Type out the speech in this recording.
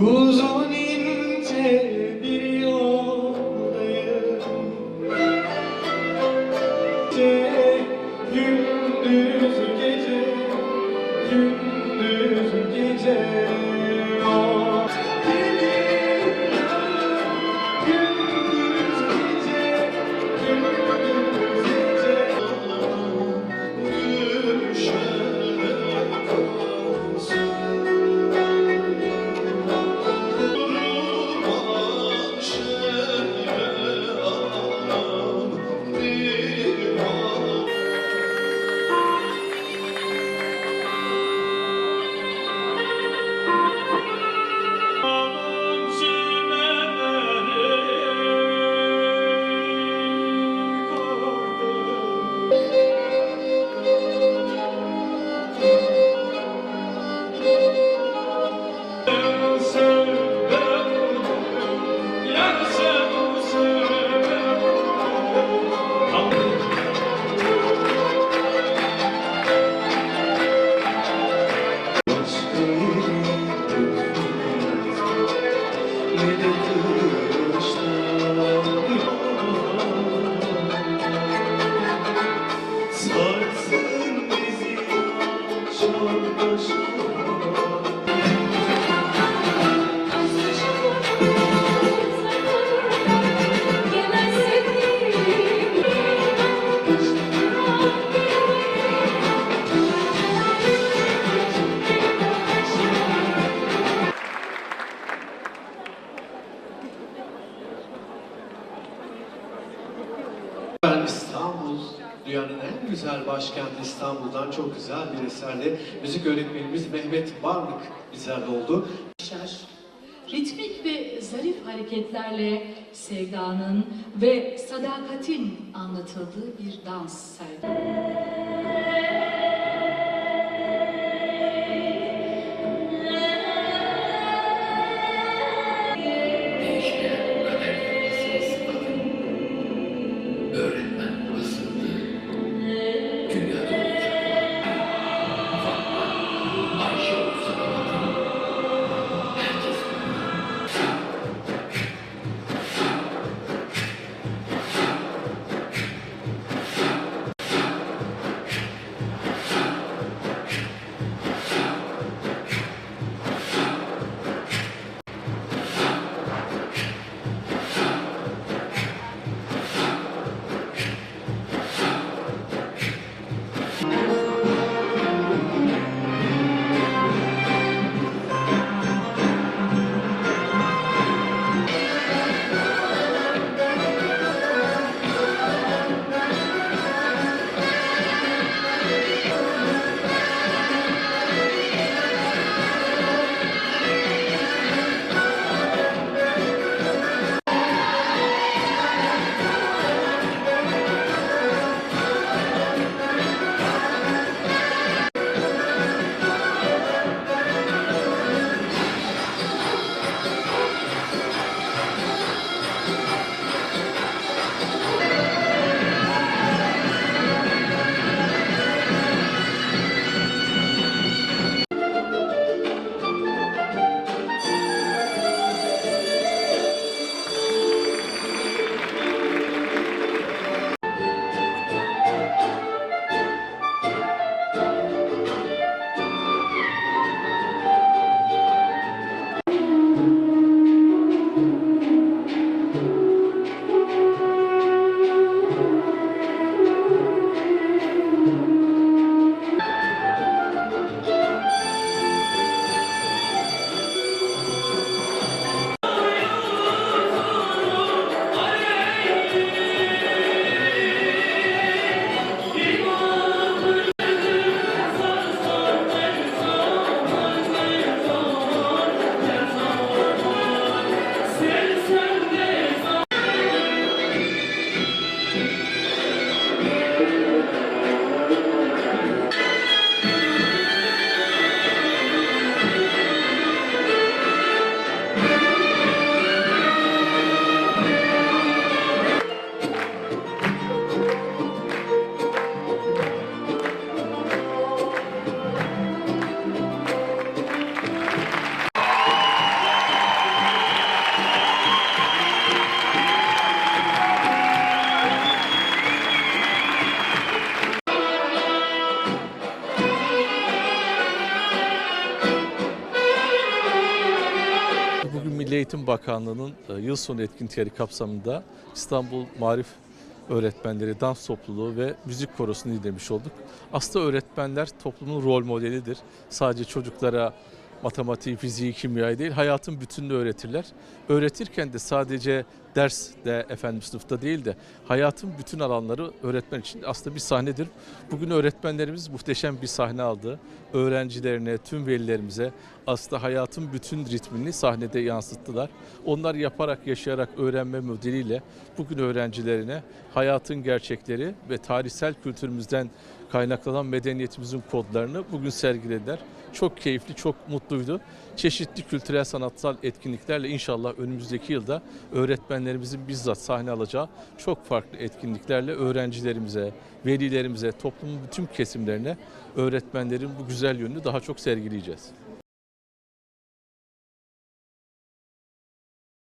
Ooh. İstanbul, dünyanın en güzel başkenti İstanbul'dan çok güzel bir eserle müzik öğretmenimiz Mehmet Varlık bizlerle oldu. Ritmik ve zarif hareketlerle sevdanın ve sadakatin anlatıldığı bir dans sergiledi. Eğitim Bakanlığı'nın e, yıl sonu etkinlikleri kapsamında İstanbul Marif Öğretmenleri Dans Topluluğu ve Müzik Korosu'nu dinlemiş olduk. Aslında öğretmenler toplumun rol modelidir. Sadece çocuklara matematiği, fiziği, kimyayı değil, hayatın bütününü öğretirler. Öğretirken de sadece ders de efendim sınıfta değil de hayatın bütün alanları öğretmen için aslında bir sahnedir. Bugün öğretmenlerimiz muhteşem bir sahne aldı. Öğrencilerine, tüm velilerimize aslında hayatın bütün ritmini sahnede yansıttılar. Onlar yaparak, yaşayarak öğrenme modeliyle bugün öğrencilerine hayatın gerçekleri ve tarihsel kültürümüzden kaynaklanan medeniyetimizin kodlarını bugün sergilediler. Çok keyifli, çok mutluydu. Çeşitli kültürel sanatsal etkinliklerle inşallah önümüzdeki yılda öğretmenlerimizin bizzat sahne alacağı çok farklı etkinliklerle öğrencilerimize, velilerimize, toplumun bütün kesimlerine öğretmenlerin bu güzel yönünü daha çok sergileyeceğiz.